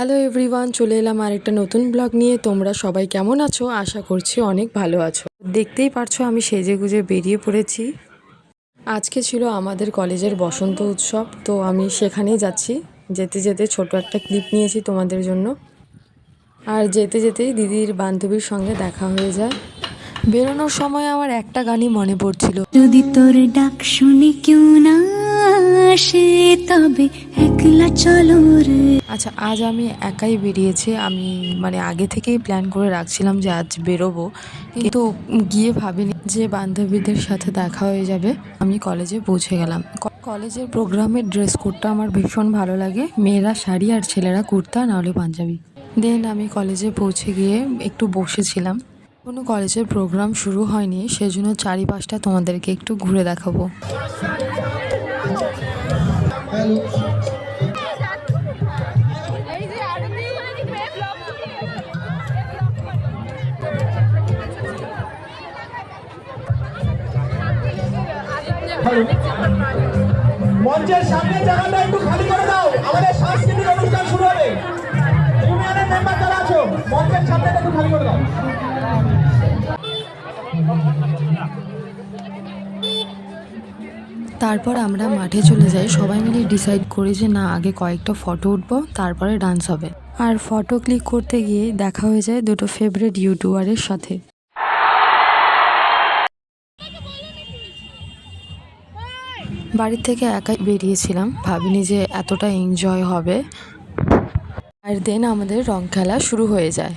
Hello everyone চলে এলাম আরেকটা নতুন ব্লগ নিয়ে। তোমরা সবাই কেমন আছো? আশা করছি অনেক ভালো আছো। দেখতেই পারছ আমি সেজে গুজে বেরিয়ে পড়েছি। আজকে ছিল আমাদের কলেজের বসন্ত উৎসব, তো আমি সেখানেই যাচ্ছি। যেতে যেতে ছোট একটা ক্লিপ নিয়েছি তোমাদের জন্য। আর যেতে যেতেই দিদির বান্ধবীর সঙ্গে দেখা হয়ে যায়। বেরোনোর সময় আমার একটা গানই মনে পড়ছিল। যদি তোর ডাক শুনে কেউ না আসে তবে একলা চলো রে। আচ্ছা আজ আমি একাই বেরিয়েছি। আমি মানে আগে থেকেই প্ল্যান করে রাখছিলাম যে আজ বেরোবো। কিন্তু গিয়ে ভাবিনি যে বান্ধবীদের সাথে দেখা হয়ে যাবে। আমি কলেজে পৌঁছে গেলাম। কলেজের প্রোগ্রামের ড্রেস কোডটা আমার ভীষণ ভালো লাগে। মেয়েরা শাড়ি আর ছেলেরা কুর্তা নাহলে পাঞ্জাবি। দেন আমি কলেজে পৌঁছে গিয়ে একটু বসেছিলাম। কোনো কলেজের প্রোগ্রাম শুরু হয়নি, সেজন্য চারিপাশটা তোমাদেরকে একটু ঘুরে দেখাবো। মঞ্চের সামনের জায়গাটা একটু খালি করে দাও, আমাদের সাংস্কৃতিক তারপর আমরা মাঠে চলে যাই। সবাই মিলে ডিসাইড করি যে না, আগে কয়েকটা ফটো উঠবো, তারপরে ডান্স হবে। আর ফটো ক্লিক করতে গিয়ে দেখা হয়ে যায় দুটো ফেভারিট ইউটিউবারের সাথে। বাড়ির থেকে একাই বেরিয়েছিলাম। ভাবিনি যে এতটা এনজয় হবে। আর দেন আমাদের রং খেলা শুরু হয়ে যায়।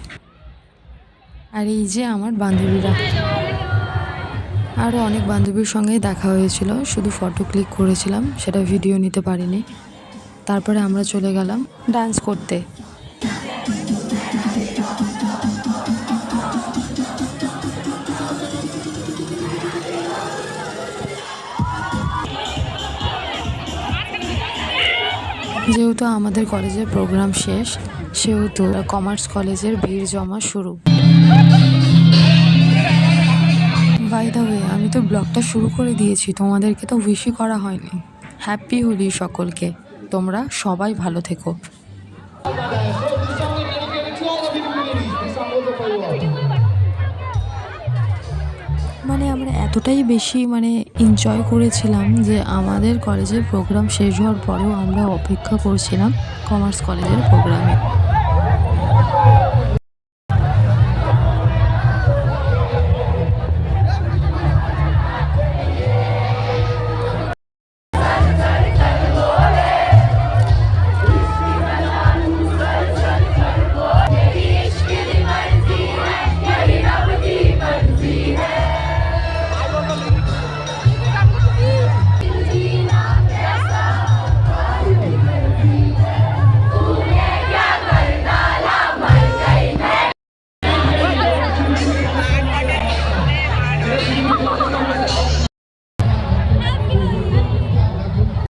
আর এই যে আমার বান্ধবীরা। আরও অনেক বান্ধবীর সঙ্গেই দেখা হয়েছিল, শুধু ফটো ক্লিক করেছিলাম, সেটা ভিডিও নিতে পারিনি। তারপরে আমরা চলে গেলাম ডান্স করতে। যেহেতু আমাদের কলেজের প্রোগ্রাম শেষ, সেহেতু কমার্স কলেজের ভিড় জমা শুরু। তো ব্লগটা শুরু করে দিয়েছি, তোমাদেরকে তো উইশই করা হয়নি। হ্যাপি হোলি সকলকে, তোমরা সবাই ভালো থেকো। মানে আমরা এতটাই বেশি মানে এনজয় করেছিলাম যে আমাদের কলেজের প্রোগ্রাম শেষ হওয়ার পরেও আমরা অপেক্ষা করছিলাম কমার্স কলেজের প্রোগ্রামে